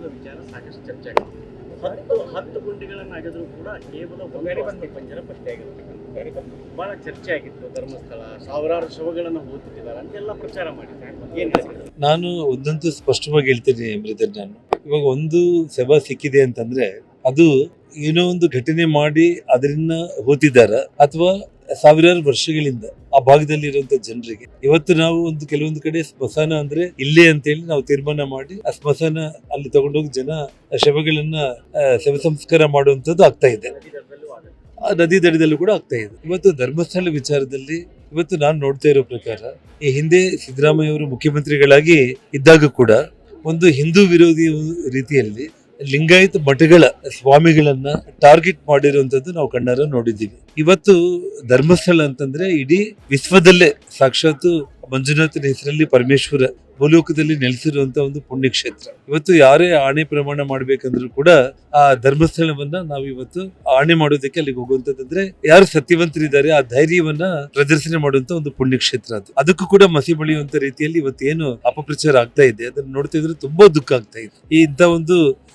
ಧರ್ಮಸ್ಥಳದ ವಿಚಾರ ಸಾಕಷ್ಟು ಚರ್ಚೆ ಆಗಿದೆ. ಹತ್ತು ಹತ್ತು ಗುಂಡಿಗಳನ್ನು ಆಗಿದ್ರು ಕೂಡ ಕೇವಲ ಒಂದು ಬಂದ ಪಂಜರ ಪತ್ತೆ ಆಗಿರುತ್ತೆ ಬಹಳ ಚರ್ಚೆ ಆಗಿತ್ತು ಧರ್ಮಸ್ಥಳ ಸಾವಿರಾರು ಶವಗಳನ್ನು ಓದುತ್ತಿದ್ದಾರೆ ಅಂತೆಲ್ಲ ಪ್ರಚಾರ ಮಾಡಿದ್ದಾರೆ? ನಾನು ಒಂದಂತೂ ಸ್ಪಷ್ಟವಾಗಿ ಹೇಳ್ತೀನಿ ಮೃದನ್ ನಾನು. ಇವಾಗ ಒಂದು ಸಭಾ ಸಿಕ್ಕಿದೆ ಅಂತಂದ್ರೆ ಅದು ಏನೋ ಒಂದು ಘಟನೆ ಮಾಡಿ ಅದರಿಂದ ಹೋತಿದ್ದಾರೆ ಅಥವಾ ಸಾವಿರಾರು ವರ್ಷಗಳಿಂದ ಆ ಭಾಗದಲ್ಲಿ ಇರುವಂತ ಜನರಿಗೆ ಇವತ್ತು ನಾವು ಒಂದು ಕೆಲವೊಂದು ಕಡೆ ಸ್ಮಶಾನ ಅಂದ್ರೆ ಇಲ್ಲೇ ಅಂತ ಹೇಳಿ ನಾವು ತೀರ್ಮಾನ ಮಾಡಿ ಆ ಸ್ಮಶಾನ ಅಲ್ಲಿ ತಗೊಂಡೋಗಿ ಜನ ಶವಗಳನ್ನ ಶವ ಸಂಸ್ಕಾರ ಮಾಡುವಂತದ್ದು ಆಗ್ತಾ ಇದೆ. ಆ ನದಿ ದಡದಲ್ಲೂ ಕೂಡ ಆಗ್ತಾ ಇದೆ ಇವತ್ತು ಧರ್ಮಸ್ಥಳ ವಿಚಾರದಲ್ಲಿ ಇವತ್ತು ನಾನು ನೋಡ್ತಾ ಇರೋ ಪ್ರಕಾರ ಈ ಹಿಂದೆ ಸಿದ್ದರಾಮಯ್ಯ ಅವರು ಮುಖ್ಯಮಂತ್ರಿಗಳಾಗಿ ಇದ್ದಾಗ ಕೂಡ ಒಂದು ಹಿಂದೂ ವಿರೋಧಿ ರೀತಿಯಲ್ಲಿ ಲಿಂಗಾಯತ ಮಠಗಳ ಸ್ವಾಮಿಗಳನ್ನ ಟಾರ್ಗೆಟ್ ಮಾಡಿರುವಂತದ್ದು ನಾವು ಕಣ್ಣಾರ ನೋಡಿದ್ದೀವಿ. ಇವತ್ತು ಧರ್ಮಸ್ಥಳ ಅಂತಂದ್ರೆ ಇಡೀ ವಿಶ್ವದಲ್ಲೇ, ಸಾಕ್ಷಾತ್ ಮಂಜುನಾಥನ ಹೆಸರಲ್ಲಿ ಪರಮೇಶ್ವರ ಭೂಲೋಕದಲ್ಲಿ ನೆಲೆಸಿರುವಂತ ಒಂದು ಪುಣ್ಯಕ್ಷೇತ್ರ. ಇವತ್ತು ಯಾರೇ ಆಣೆ ಪ್ರಮಾಣ ಮಾಡ್ಬೇಕಂದ್ರೂ ಕೂಡ ಆ ಧರ್ಮಸ್ಥಳವನ್ನ ನಾವು ಇವತ್ತು ಆಣೆ ಮಾಡೋದಕ್ಕೆ ಅಲ್ಲಿಗೆ ಹೋಗುವಂತದಂದ್ರೆ ಯಾರು ಸತ್ಯವಂತರಿದ್ದಾರೆ, ಆ ಧೈರ್ಯವನ್ನ ಪ್ರದರ್ಶನ ಮಾಡುವಂತ ಒಂದು ಪುಣ್ಯಕ್ಷೇತ್ರ ಅದು. ಅದಕ್ಕೂ ಕೂಡ ಮಸಿ ಬಳಿಯುವಂತ ರೀತಿಯಲ್ಲಿ ಇವತ್ತು ಏನು ಅಪಪ್ರಚಾರ ಆಗ್ತಾ ಇದೆ, ಅದನ್ನ ನೋಡ್ತಿದ್ರೆ ತುಂಬಾ ದುಃಖ ಆಗ್ತಾ ಇದೆ. ಈ ಇಂಥ ಒಂದು